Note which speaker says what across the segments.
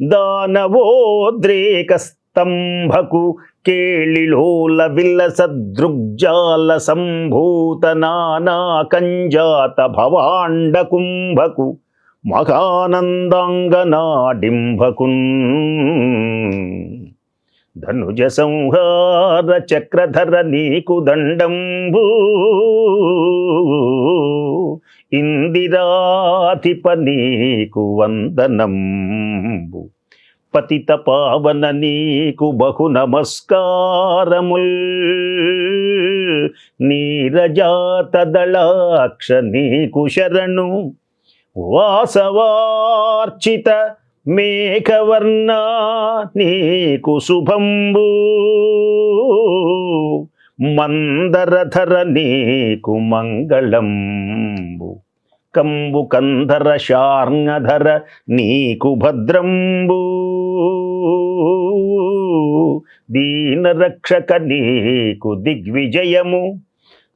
Speaker 1: దానవోద్రేక స్తంభకు కేళిలోల విల్లసదృగ్జాల సంభూత నానా కంజాత భవాండ కుంభకు మహానందాంగనాడింభకున్ ధనుజ సంహార చక్రధర నీకు దండంబు ఇందిరాధిప నీకు వందనంబు. పతిత పావన నీకు బహు నమస్కారముల్. నీరజాత దళాక్ష నీకు శరణు. వాసవార్చిత మేఘవర్ణ నీకు శుభంబు. మందరధర నీకు మంగళం. కంబు కంధర శార్ంగధర నీకు భద్రంబు దీనరక్షక నీకు దిగ్విజయము.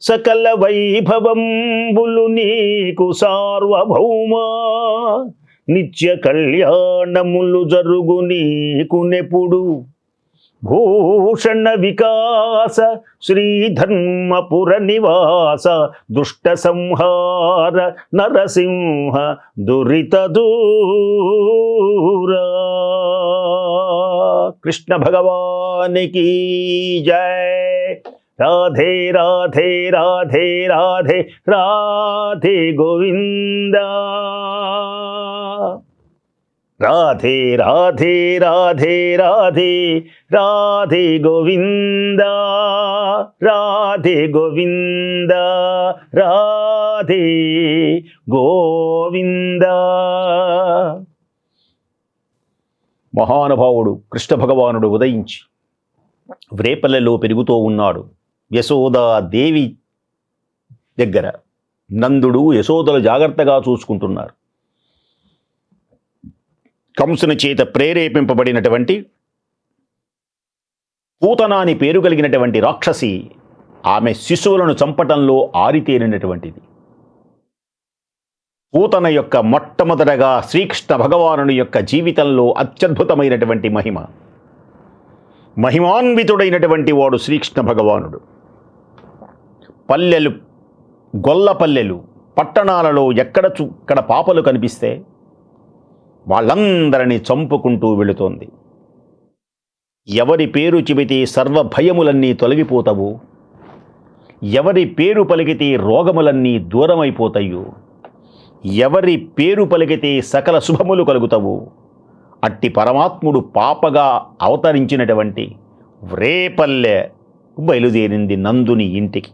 Speaker 1: సకల వైభవంబులు నీకు సార్వభౌమా. నిత్య కళ్యాణములు జరుగు నీకు నెపుడు. భూషణ వికాస శ్రీధర్మపుర నివాస దుష్ట సంహార నరసింహ దురిత దూరా కృష్ణ భగవానికి జయ రాధే రాధే రాధే రాధే రాధే గోవింద రాధే రాధే రాధే రాధే రాధే గోవింద రాధే గోవింద రాధే గోవింద. మహానుభావుడు కృష్ణ భగవానుడు ఉదయించి వ్రేపల్లెలో పెరుగుతూ ఉన్నాడు. యశోదా దేవి దగ్గర నందుడు యశోదలు జాగ్రత్తగా చూసుకుంటున్నారు. కంసుని చేత ప్రేరేపింపబడినటువంటి పూతనాని పేరు కలిగినటువంటి రాక్షసి ఆమె శిశువులను చంపటంలో ఆరితేరినటువంటిది. పూతన యొక్క మొట్టమొదటగా శ్రీకృష్ణ భగవానుని యొక్క జీవితంలో అత్యద్భుతమైనటువంటి మహిమ. మహిమాన్వితుడైనటువంటి వాడు శ్రీకృష్ణ భగవానుడు. పల్లెలు గొల్ల పల్లెలు పట్టణాలలో ఎక్కడ చూ ఇక్కడ పాపలు కనిపిస్తే వాళ్ళందరినీ చంపుకుంటూ వెళుతోంది. ఎవరి పేరు చెబితే సర్వ భయములన్నీ తొలగిపోతావు. ఎవరి పేరు పలికితే రోగములన్నీ దూరమైపోతాయో ఎవరి పేరు పలికితే సకల శుభములు కలుగుతావు. అట్టి పరమాత్ముడు పాపగా అవతరించినటువంటి వ్రేపల్లె బయలుదేరింది నందుని ఇంటికి.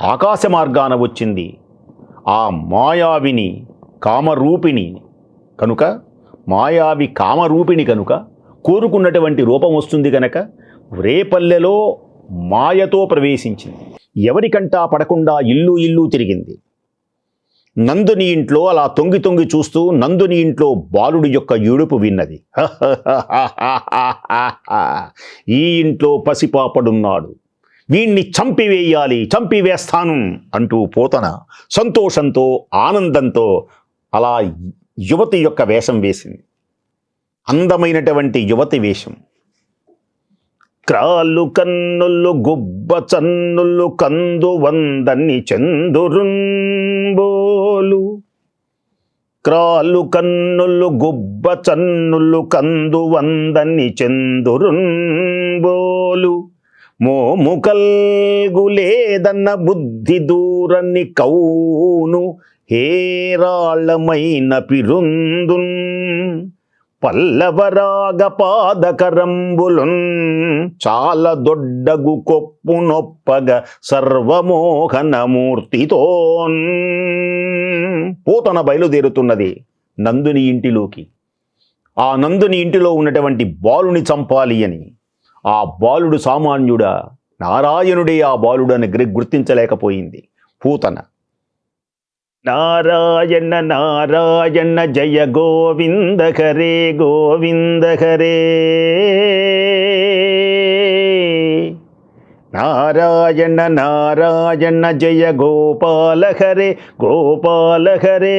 Speaker 1: ఆకాశ మార్గాన వచ్చింది. ఆ మాయావిని కామరూపిణి కనుక మాయావి కామరూపిణి కనుక కోరుకున్నటువంటి రూపం వస్తుంది గనక రేపల్లెలో మాయతో ప్రవేశించింది. ఎవరికంటా పడకుండా ఇల్లు ఇల్లు తిరిగింది. నందుని ఇంట్లో అలా తొంగి తొంగి చూస్తూ నందుని ఇంట్లో బాలుడి యొక్క ఏడుపు విన్నది. ఈ ఇంట్లో పసిపాపడున్నాడు. వీణ్ణి చంపివేయాలి చంపివేస్తాను అంటూ పోతన సంతోషంతో ఆనందంతో అలా యువతి యొక్క వేషం వేసింది. అందమైనటువంటి యువతి వేషం. క్రాలు కన్నులు గుబ్బ చన్నులు కందు వందని చందురుంబోలు. క్రాలు కన్నులు గుబ్బ చన్నులు కందు వందని చందురుంబోలు. మోము కల్గులేదన్న బుద్ధి దూరని కౌను ఏరాళమైన పిరుందున్ పల్లవరాగ పాదకరంబులున్ చాల దొడ్డగు కొప్పు నొప్పగ సర్వమోహనమూర్తితోన్. పూతన బయలుదేరుతున్నది నందుని ఇంటిలోకి. ఆ నందుని ఇంటిలో ఉన్నటువంటి బాలుని చంపాలి అని. ఆ బాలుడు సామాన్యుడా నారాయణుడే ఆ బాలుడని గుర్తించలేకపోయింది. పూతన நாராயண நாராயண ஜய கோவிந்த ஹரே கோவிந்த ஹரே. நாராயண நாராயண ஜய கோபால ஹரே கோபால ஹரே.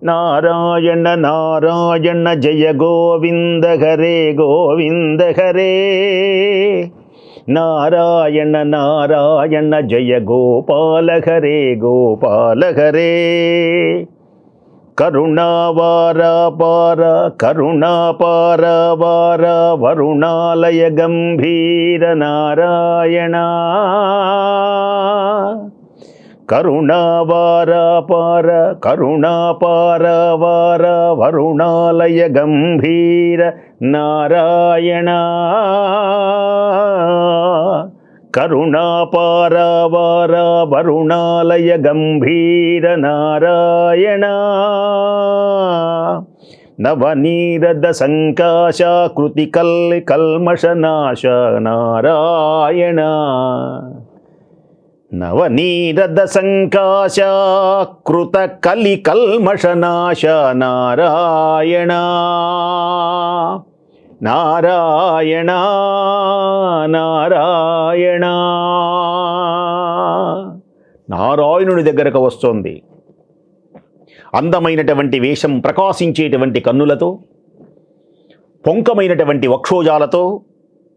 Speaker 1: நாராயண நாராயண ஜய கோவிந்த ஹரே கோவிந்த ஹரே. நாராயண நாராயண ஜெய கோபாலகரே கோபாலகரே. கருணாவாராபார கருணாபாராவார வருணாலய கம்பீர நாராயணா. కరుణావారాపార కరుణాపారావార వరుణాలయ గంభీర నారాయణ. కరుణాపారావార వరుణాలయ గంభీర నారాయణ. నవనీరద సంకాశ కృతికల్ కల్మషనాశ నారాయణ. నవనీరదసంకాశా కృత కలి కల్మషనాశ నారాయణ నారాయణ నారాయణ నారాయణుని దగ్గరకు వస్తోంది. అందమైనటువంటి వేషం ప్రకాశించేటువంటి కన్నులతో పొంకమైనటువంటి వక్షోజాలతో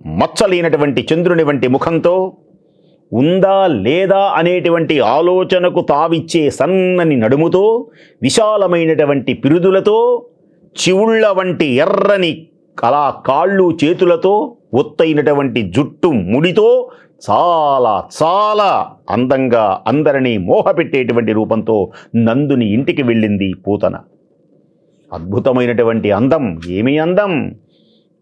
Speaker 1: మచ్చలేనటువంటి చంద్రుని వంటి ముఖంతో ఉందా లేదా అనేటువంటి ఆలోచనకు తావిచ్చే సన్నని నడుముతో విశాలమైనటువంటి పిరుదులతో చివుళ్ళ వంటి ఎర్రని కళా కాళ్ళు చేతులతో ఒత్తైనటువంటి జుట్టు ముడితో చాలా చాలా అందంగా అందరినీ మోహపెట్టేటువంటి రూపంతో నందుని ఇంటికి వెళ్ళింది పూతన. అద్భుతమైనటువంటి అందం ఏమి అందం?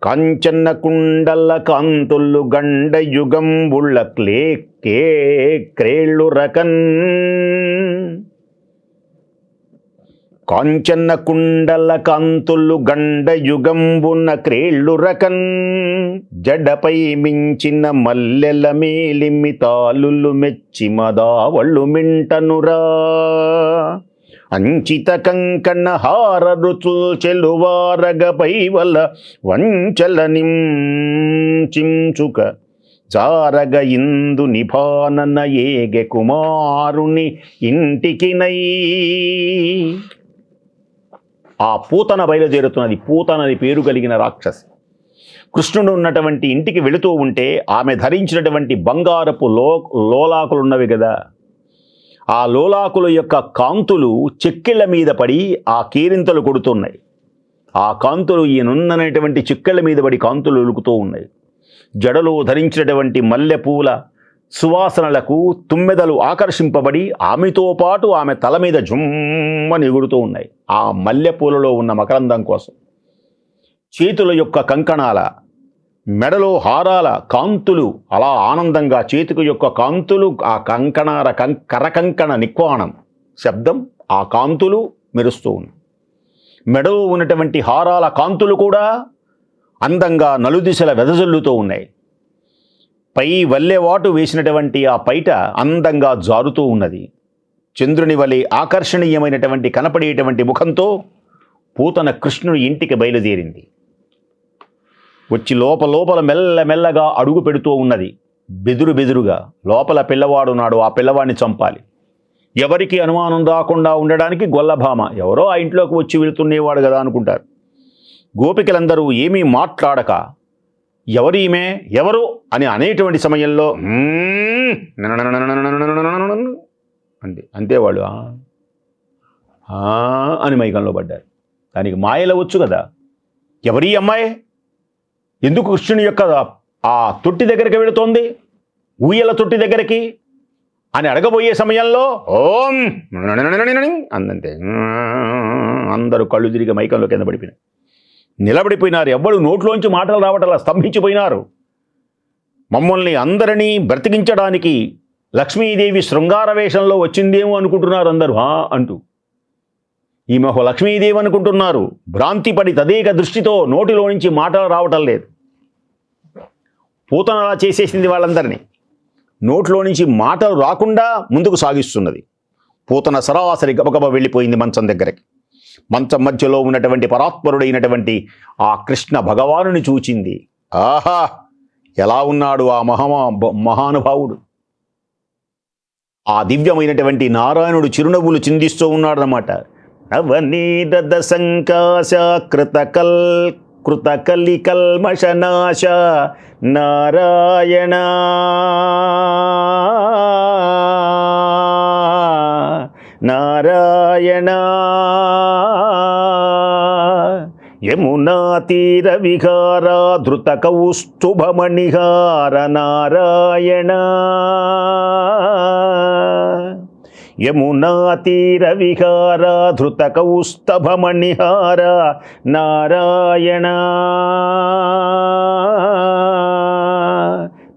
Speaker 1: కంచన్న కుండల్ల కాంతుల్లు గండయుగం బుళ్ళ క్లే కే క్రేళ్ళు రకన్ కాంచన్న కుండల కాంతులు గండయుగంబున క్రేళ్ళు రకన్ జడపై మించిన మల్లెల మేలిమి తాలులు మెచ్చి మదావళ్ళు మింటనురా. అంచిత కంకణ హార రుచుల్ చెలువారగపై వల వంచల చించుక జారగ ఇందు నిభానన ఏగె కుమారుని ఇంటికినై. ఆ పూతన బయలుదేరుతున్నది. పూతనది పేరు కలిగిన రాక్షసి. కృష్ణుడు ఉన్నటువంటి ఇంటికి వెళుతూ ఉంటే ఆమె ధరించినటువంటి బంగారపు లో లోలాకులున్నవి కదా ఆ లోలాకుల యొక్క కాంతులు చెక్కిళ్ళ మీద పడి ఆ కేరింతలు కొడుతున్నాయి. ఆ కాంతులు ఈయనున్నటువంటి చిక్కళ్ళ మీద పడి కాంతులు ఉలుకుతూ ఉన్నాయి. జడలో ధరించినటువంటి మల్లె పూల సువాసనలకు తుమ్మెదలు ఆకర్షింపబడి ఆమెతో పాటు ఆమె తల మీద జుమ్మని ఎగురుతూ ఉన్నాయి. ఆ మల్లెపూలలో ఉన్న మకరందం కోసం. చేతుల యొక్క కంకణాల మెడలో హారాల కాంతులు అలా ఆనందంగా చేతికి యొక్క కాంతులు ఆ కంకణార కం కరకంకణ నిక్వాణం శబ్దం ఆ కాంతులు మెరుస్తూ ఉన్నాయి. మెడలో ఉన్నటువంటి హారాల కాంతులు కూడా అందంగా నలుదిశల వెదజల్లుతూ ఉన్నాయి. పై వల్లెవాటు వేసినటువంటి ఆ పైట అందంగా జారుతూ ఉన్నది. చంద్రుని వలె ఆకర్షణీయమైనటువంటి కనపడేటువంటి ముఖంతో పూతన కృష్ణుని ఇంటికి బయలుదేరింది. వచ్చి లోపలోపల మెల్లమెల్లగా అడుగు పెడుతూ ఉన్నది. బెదురు బెదురుగా లోపల పిల్లవాడున్నాడు ఆ పిల్లవాడిని చంపాలి. ఎవరికి అనుమానం రాకుండా ఉండడానికి గొల్లభామ. ఎవరో ఆ ఇంట్లోకి వచ్చి వెళుతుండేవాడు కదా అనుకుంటారు. గోపికలందరూ ఏమీ మాట్లాడక ఎవరీమే ఎవరు అని అనేటువంటి సమయంలో అంతే అంతే వాళ్ళు అని మైకంలో పడ్డారు దానికి మాయలవచ్చు కదా ఎవరీ అమ్మాయి ఎందుకు కృష్ణుని యొక్క ఆ తొట్టి దగ్గరికి వెళుతోంది ఊయల తొట్టి దగ్గరికి అని అడగబోయే సమయంలో ఓం అందంతే అందరూ కళ్ళు తిరిగి మైకంలో కింద పడిపోయినాయి నిలబడిపోయినారు. ఎవ్వడు నోట్లోంచి మాటలు రావటలా స్తంభించిపోయినారు. మమ్మల్ని అందరినీ బ్రతికించడానికి లక్ష్మీదేవి శృంగార వేషంలో వచ్చిందేమో అనుకుంటున్నారు అందరూ. హా అంటూ. ఈమె ఒక లక్ష్మీదేవి అనుకుంటున్నారు. భ్రాంతిపడి తదేక దృష్టితో నోటిలో నుంచి మాటలు రావటం లేదు. పూతనలా చేసేసింది వాళ్ళందరినీ. నోట్లో నుంచి మాటలు రాకుండా ముందుకు సాగిస్తున్నది. పూతన సరాసరి గబగబ వెళ్ళిపోయింది మంచం దగ్గరికి. మంచం మధ్యలో ఉన్నటువంటి పరాత్పరుడైనటువంటి ఆ కృష్ణ భగవానుని చూచింది. ఆహా! ఎలా ఉన్నాడు ఆ మహమా మహానుభావుడు? ఆ దివ్యమైనటువంటి నారాయణుడు చిరునవ్వులు చిందిస్తూ ఉన్నాడనమాట నవనీరద సంకాశ కృతకల్ కృతకలి కల్మషనాశ నారాయణ నారాయణ. యమునా తీర విహారా ధృత కౌస్తుభమణిహార నారాయణ. యమునా తీర విహార ధృత కౌస్తభమణిహార నారాయణ.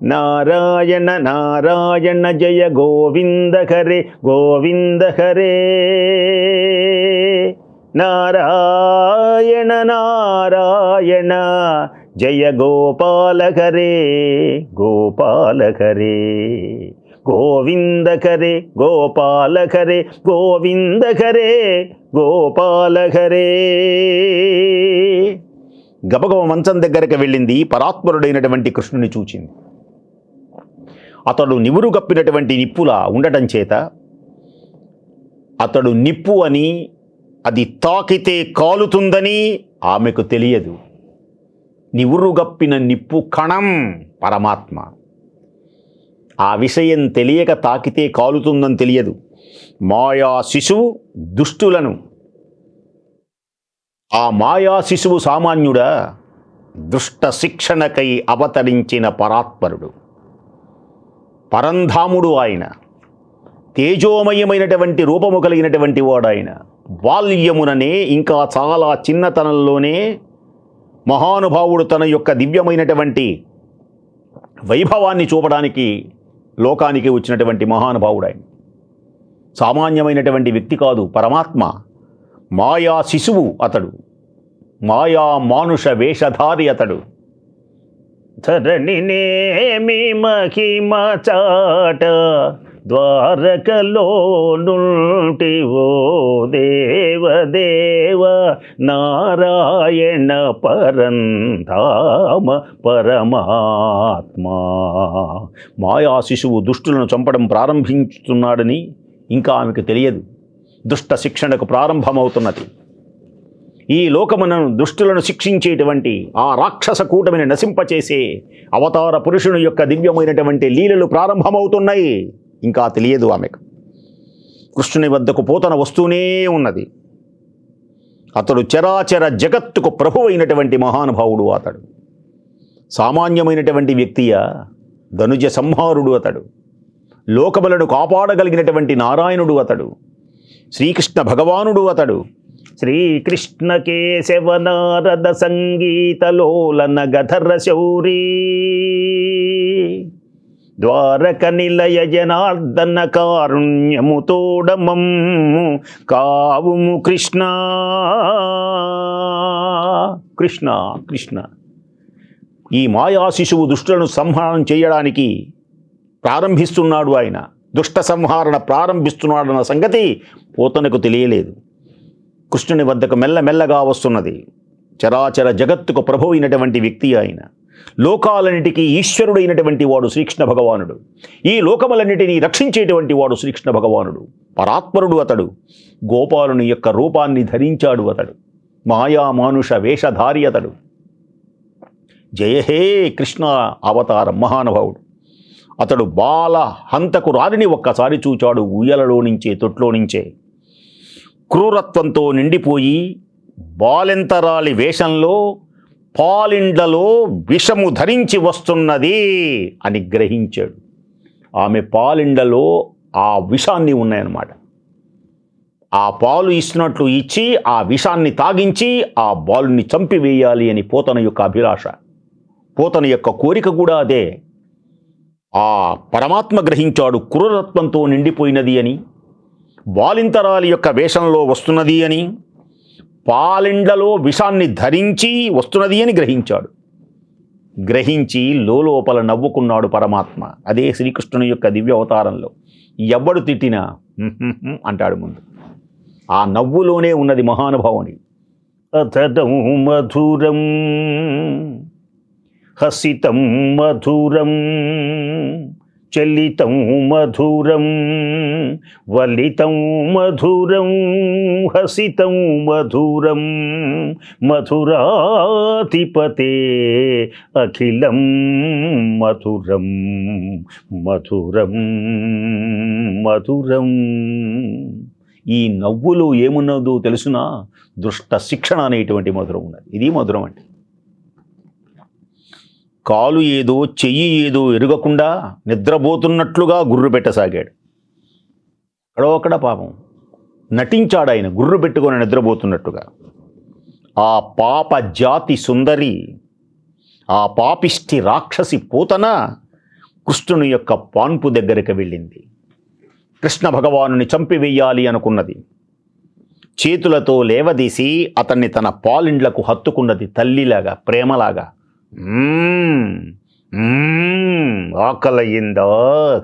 Speaker 1: నారాయణ నారాయణ జయ గోవింద హరే గోవింద హరే. నారాయణ నారాయణ జయ గోపాల హరే గోపాల హరే. గోవింద హరే గోపాల హరే గోవింద హరే గోపాల హరే. గబగబ మంచం దగ్గరికి వెళ్ళింది పరాత్పరుడైనటువంటి కృష్ణుని చూచింది. అతడు నివురు కప్పినటువంటి నిప్పులా ఉండటం చేత అతడు నిప్పు అని అది తాకితే కాలుతుందని ఆమెకు తెలియదు. నివురుగప్పిన నిప్పు కణం పరమాత్మ. ఆ విషయం తెలియక తాకితే కాలుతుందని తెలియదు. మాయా శిశువు దుష్టులను. ఆ మాయా శిశువు సామాన్యుడా దుష్ట శిక్షణకై అవతరించిన పరాత్పరుడు. పరంధాముడు ఆయన. తేజోమయమైనటువంటి రూపము కలిగినటువంటి వాడు ఆయన బాల్యముననే ఇంకా చాలా చిన్నతనంలోనే మహానుభావుడు తన యొక్క దివ్యమైనటువంటి వైభవాన్ని చూపడానికి లోకానికి వచ్చినటువంటి మహానుభావుడు ఆయన సామాన్యమైనటువంటి వ్యక్తి కాదు పరమాత్మ. మాయా శిశువు అతడు. మాయా మానుష వేషధారి అతడు. ధరణినేమి మహిమ చాట ద్వారకలో నుంటివో దేవ దేవ నారాయణ పరంధామ పరమాత్మా. మాయా శిశువు దుష్టులను చంపడం ప్రారంభించుతున్నాడని ఇంకా ఆమెకు తెలియదు. దుష్ట శిక్షణకు ప్రారంభమవుతున్నది. ఈ లోకమునను దుష్టులను శిక్షించేటువంటి ఆ రాక్షస కూటమిని నశింపచేసే అవతార పురుషుని యొక్క దివ్యమైనటువంటి లీలలు ప్రారంభమవుతున్నాయి. ఇంకా తెలియదు ఆమెకు. కృష్ణుని వద్దకు పోతన వస్తూనే ఉన్నది. అతడు చరాచర జగత్తుకు ప్రభు అయినటువంటి మహానుభావుడు అతడు. సామాన్యమైనటువంటి వ్యక్తియా ధనుజ సంహారుడు అతడు. లోకములను కాపాడగలిగినటువంటి నారాయణుడు అతడు. శ్రీకృష్ణ భగవానుడు అతడు. శ్రీకృష్ణ కేశవ నారద సంగీతలోలన గధర శౌరీ ద్వారక నిలయ జనార్దన కారుణ్యము తోడమం కావుము కృష్ణ. కృష్ణ కృష్ణ. ఈ మాయా శిశువు దుష్టులను సంహారం చేయడానికి ప్రారంభిస్తున్నాడు ఆయన. దుష్ట సంహారణ ప్రారంభిస్తున్నాడన్న సంగతి పోతనకు తెలియలేదు. కృష్ణుని వద్దకు మెల్లమెల్లగా వస్తున్నది. చరాచర జగత్తుకు ప్రభు అయినటువంటి వ్యక్తి ఆయన. లోకాలన్నిటికీ ఈశ్వరుడైనటువంటి వాడు శ్రీకృష్ణ భగవానుడు. ఈ లోకములన్నిటినీ రక్షించేటువంటి వాడు శ్రీకృష్ణ భగవానుడు. పరాత్మరుడు అతడు. గోపాలుని యొక్క రూపాన్ని ధరించాడు అతడు. మాయామానుష వేషధారి అతడు. జయ హే కృష్ణ అవతారం మహానుభావుడు. అతడు బాల హంతకు రారిని ఒక్కసారి చూచాడు. ఉయ్యలలో నుంచే తొట్లో నుంచే క్రూరత్వంతో నిండిపోయి బాలెంతరాలి వేషంలో పాలిండ్లలో విషము ధరించి వస్తున్నది అని గ్రహించాడు. ఆమె పాలిండలో ఆ విషాన్ని ఉన్నాయన్నమాట. ఆ పాలు ఇస్తున్నట్లు ఇచ్చి ఆ విషాన్ని తాగించి ఆ బాలుని చంపివేయాలి అని పోతన యొక్క అభిలాష. పోతన యొక్క కోరిక కూడా అదే. ఆ పరమాత్మ గ్రహించాడు క్రూరత్వంతో నిండిపోయినది అని. బాలింతరాలి యొక్క వేషంలో వస్తున్నది అని పాలిండ్లలో విషాన్ని ధరించి వస్తున్నది అని గ్రహించాడు. గ్రహించి లోపల నవ్వుకున్నాడు పరమాత్మ. అదే శ్రీకృష్ణుని యొక్క దివ్య అవతారంలో ఎవ్వడు తిట్టినా అంటాడు ముందు. ఆ నవ్వులోనే ఉన్నది మహానుభావుని. అతదం మధురం హసితం మధురం చలితం మధురం వలితం మధురం హసితం మధురం మధురాధిపతే అఖిలం మధురం మధురం మధురం. ఈ నవ్వులో ఏమున్నదో తెలుసునా? దృష్ట శిక్షణ అనేటువంటి మధురం ఉన్నది. ఇది మధురం అంటే. కాలు ఏదో చెయ్యి ఏదో ఎరగకుండా నిద్రపోతున్నట్లుగా గుర్రు పెట్టసాగాడు. అక్కడోక్కడ పాపం నటించాడు ఆయన గుర్రు పెట్టుకొని నిద్రపోతున్నట్టుగా. ఆ పాప జాతి సుందరి ఆ పాపిష్టి రాక్షసి పూతన కృష్ణుని యొక్క పాన్పు దగ్గరికి వెళ్ళింది. కృష్ణ భగవానుని చంపివేయాలి అనుకున్నది. చేతులతో లేవదీసి అతన్ని తన పాలిండ్లకు హత్తుకున్నది తల్లిలాగా ప్రేమలాగా. ఆకలయ్యిందో?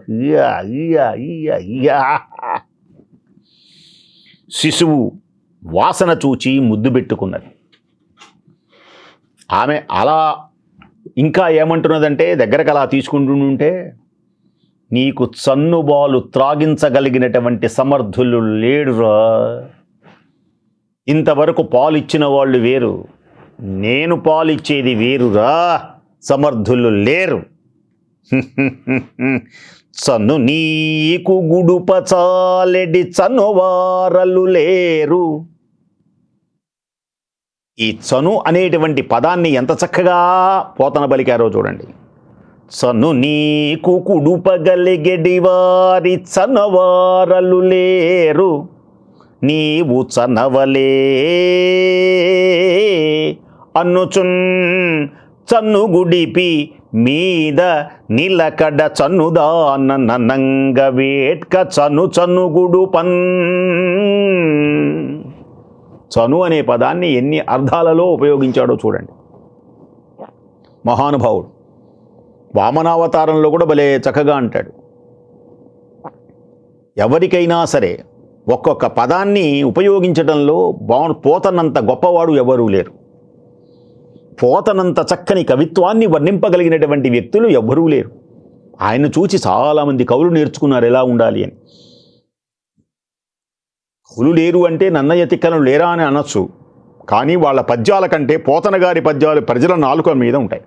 Speaker 1: ఇయ్యా, ఇయ్యా, ఇయ్యా, శిశువు వాసన చూచి ముద్దు పెట్టుకున్నది. ఆమె అలా ఇంకా ఏమంటున్నదంటే దగ్గరకు అలా తీసుకుంటుంటే నీకు చన్నుబాలు త్రాగించగలిగినటువంటి సమర్థులు లేడురా. ఇంతవరకు పాలు ఇచ్చిన వాళ్ళు వేరు. నేను పాలిచ్చేది వేరురా. సమర్థులు లేరు. సను నీకు గుడుపచాలెడి చనువారలు లేరు. ఈ చను అనేటువంటి పదాన్ని ఎంత చక్కగా పోతన పలికారో చూడండి. చను నీకు కుడుపగలిగెడి వారి చనవారలు లేరు. నీవు చనవలే. అన్నుచున్ చన్నుగుడిపి మీద నిలకడ చన్నుదాన ననంగ వేట్క చను చన్నుగుడు పన్. చను అనే పదాన్ని ఎన్ని అర్థాలలో ఉపయోగించాడో చూడండి. మహానుభావుడు. వామనావతారంలో కూడా భలే చక్కగా అంటాడు. ఎవరికైనా సరే ఒక్కొక్క పదాన్ని ఉపయోగించడంలో బాగు పోతన్నంత గొప్పవాడు ఎవరూ లేరు. పోతనంత చక్కని కవిత్వాన్ని వర్ణింపగలిగినటువంటి వ్యక్తులు ఎవ్వరూ లేరు. ఆయన చూచి చాలామంది కవులు నేర్చుకున్నారు ఎలా ఉండాలి అని. కవులు లేరు అంటే నన్నయ్య తిక్కలను లేరా అని అనొచ్చు. కానీ వాళ్ళ పద్యాల కంటే పోతన గారి పద్యాలు ప్రజల నాలుక మీద ఉంటాయి.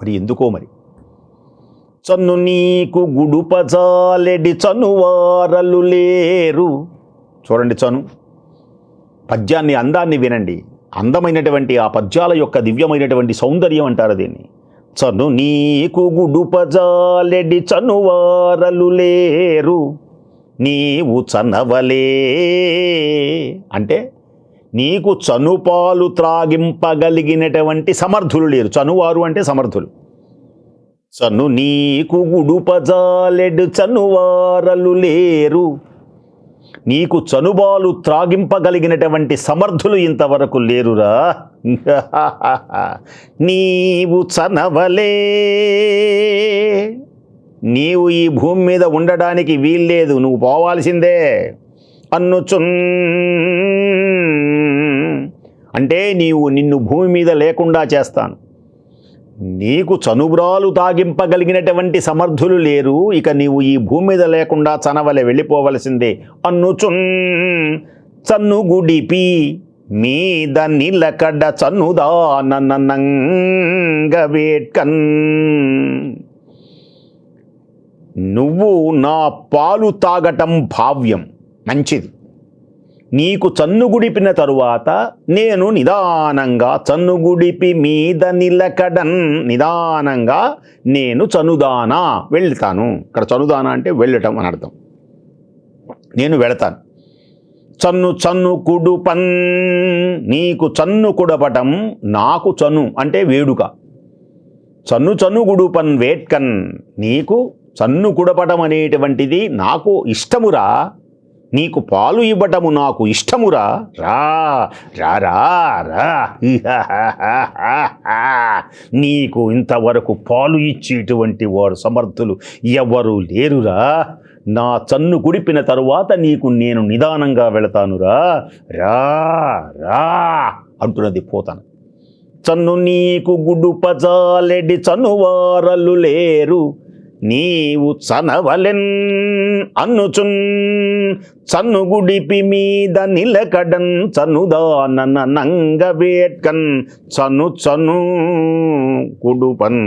Speaker 1: మరి ఎందుకో మరి? చన్ను నీకు గుడుపజాలెడి చనువారలు లేరు. చూడండి చను. పద్యాన్ని అందాన్ని వినండి. అందమైనటువంటి ఆ పద్యాల యొక్క దివ్యమైనటువంటి సౌందర్యం అంటారు దీన్ని. చను నీకు గుడుపజాలెడి చనువారలు లేరు. నీవు చనవలే. అంటే నీకు చనుపాలు త్రాగింపగలిగినటువంటి సమర్థులు లేరు. చనువారు అంటే సమర్థులు. చను నీకు గుడుపజాలెడు చనువారలు లేరు. నీకు చనుబాలు త్రాగింపగలిగినటువంటి సమర్థులు ఇంతవరకు లేరురా. నీవు చనవలే. నీవు ఈ భూమి మీద ఉండడానికి వీల్లేదు నువ్వు పోవాల్సిందే. అన్నుచున్. అంటే నీవు నిన్ను భూమి మీద లేకుండా చేస్తాను. నీకు చనుబ్రాలు తాగింపగలిగినటువంటి సమర్థులు లేరు. ఇక నీవు ఈ భూమి మీద లేకుండా చనవలె వెళ్ళిపోవలసిందే. అన్నుచున్ చన్నుగుడిపి మీద నిలకడ చన్నుదానంగవేట్కన్ నువ్వు నా పాలు తాగటం భావ్యం. మంచిది. నీకు చన్నుగుడిపిన తరువాత నేను నిదానంగా చన్నుగుడిపి మీద నిలకడన్ నిదానంగా నేను చనుదానా వెళ్తాను. ఇక్కడ చనుదానా అంటే వెళ్ళటం అని అర్థం. నేను వెళతాను. చన్ను చన్ను కుడుపన్ నీకు చన్ను కుడపటం నాకు చను అంటే వేడుక. చన్ను చన్ను గుడుపన్ వేట్కన్ నీకు చన్ను కుడపటం అనేటువంటిది నాకు ఇష్టమురా. నీకు పాలు ఇవ్వటము నాకు ఇష్టమురా? రా రా రా రా. నీకు ఇంతవరకు పాలు ఇచ్చేటువంటి వారు సమర్థులు ఎవరు లేరురా. నా చన్ను గుడిపిన తరువాత నీకు నేను నిదానంగా వెళతానురా. రా రా అంటున్నది పోతాను. చన్ను నీకు గుడుపజాలెడి చనువారలు లేరు. నీవు చనవలెన్ అన్నుచున్ చన్ను గుడిపి మీద నిలకడన్ చనుదానన నంగవేట్కన్ చను చను గుడుపన్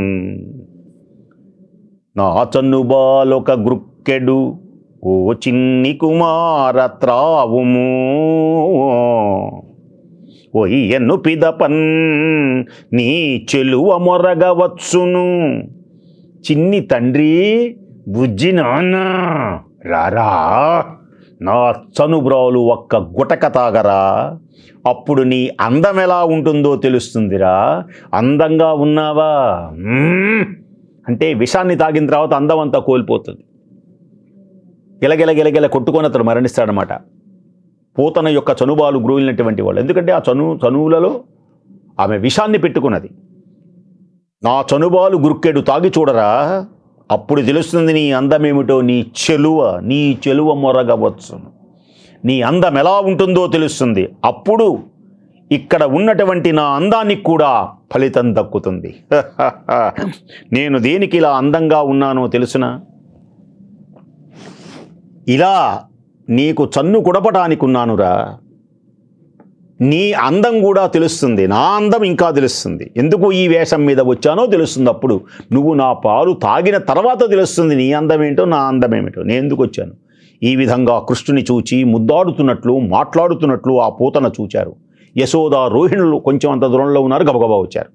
Speaker 1: నా చన్ను బాలొక గ్రుక్కెడు ఓ చిన్ని కుమార త్రావుము. ఒయ్యను పిదపన్ నీ చెలువ మొరగవచ్చును చిన్ని తండ్రి బుజ్జి నాన్న రారా నా చనుబ్రాలు ఒక్క గుటక తాగరా అప్పుడు నీ అందం ఎలా ఉంటుందో తెలుస్తుందిరా. అందంగా ఉన్నావా? అంటే విషాన్ని తాగిన తర్వాత అందం అంతా కోల్పోతుంది. గిలగిల గిలగిల కొట్టుకొని అతడు మరణిస్తాడనమాట పూతన యొక్క చనుబాలు గ్రోయినటువంటి వాళ్ళు. ఎందుకంటే ఆ చను చనువులలో ఆమె విషాన్ని పెట్టుకున్నది. నా చనుబాలు గురుక్కెడు తాగి చూడరా? అప్పుడు తెలుస్తుంది నీ అందమేమిటో నీ చెలువ నీ చెలువ మొరగవచ్చు నీ అందం ఎలా ఉంటుందో తెలుస్తుంది. అప్పుడు ఇక్కడ ఉన్నటువంటి నా అందానికి కూడా ఫలితం దక్కుతుంది. నేను దేనికి ఇలా అందంగా ఉన్నానో తెలుసునా? ఇలా నీకు చన్ను కుడపటానికి ఉన్నానురా నీ అందం కూడా తెలుస్తుంది. నా అందం ఇంకా తెలుస్తుంది. ఎందుకు ఈ వేషం మీద వచ్చానో తెలుస్తుంది అప్పుడు నువ్వు నా పాలు తాగిన తర్వాత తెలుస్తుంది నీ అందమేంటో నా అందమేమిటో. నేను ఎందుకు వచ్చాను? ఈ విధంగా కృష్ణుని చూచి ముద్దాడుతున్నట్లు మాట్లాడుతున్నట్లు ఆ పూతన చూచారు. యశోద రోహిణులు కొంచెం అంత దూరంలో ఉన్నారు గబగబా వచ్చారు.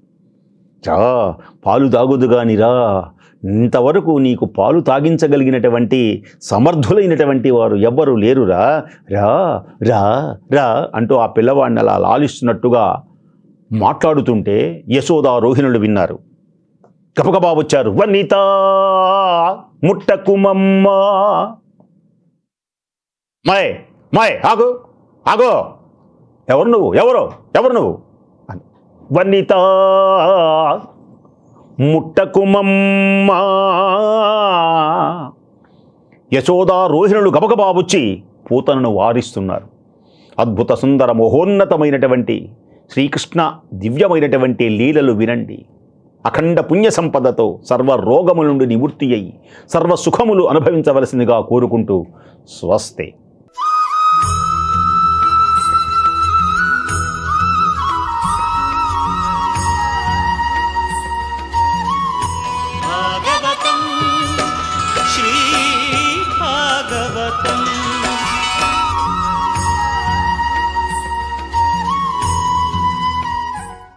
Speaker 1: చా పాలు తాగుదు కానీరా. ఇంతవరకు నీకు పాలు తాగించగలిగినటువంటి సమర్థులైనటువంటి వారు ఎవ్వరు లేరురా. రా రా రా అంటూ ఆ పిల్లవాడిని అలా లాలిస్తున్నట్టుగా మాట్లాడుతుంటే యశోద రోహిణులు విన్నారు. గబగబా వచ్చారు వనిత ముట్టకుమమ్మ. మాయ్ మాయ్ ఆగు ఆగో. ఎవరు నువ్వు? ఎవరు? ఎవరు నువ్వు? అని. వనిత ముట్టకుమమ్మా. యశోదా రోహిణులు గబగబా వచ్చి పూతనను వారిస్తున్నారు. అద్భుత సుందర మహోన్నతమైనటువంటి శ్రీకృష్ణ దివ్యమైనటువంటి లీలలు వినండి. అఖండ పుణ్య సంపదతో సర్వ రోగముల నుండి నివృత్తి అయి సర్వ సుఖములు అనుభవించవలసిందిగా కోరుకుంటూ స్వస్తే.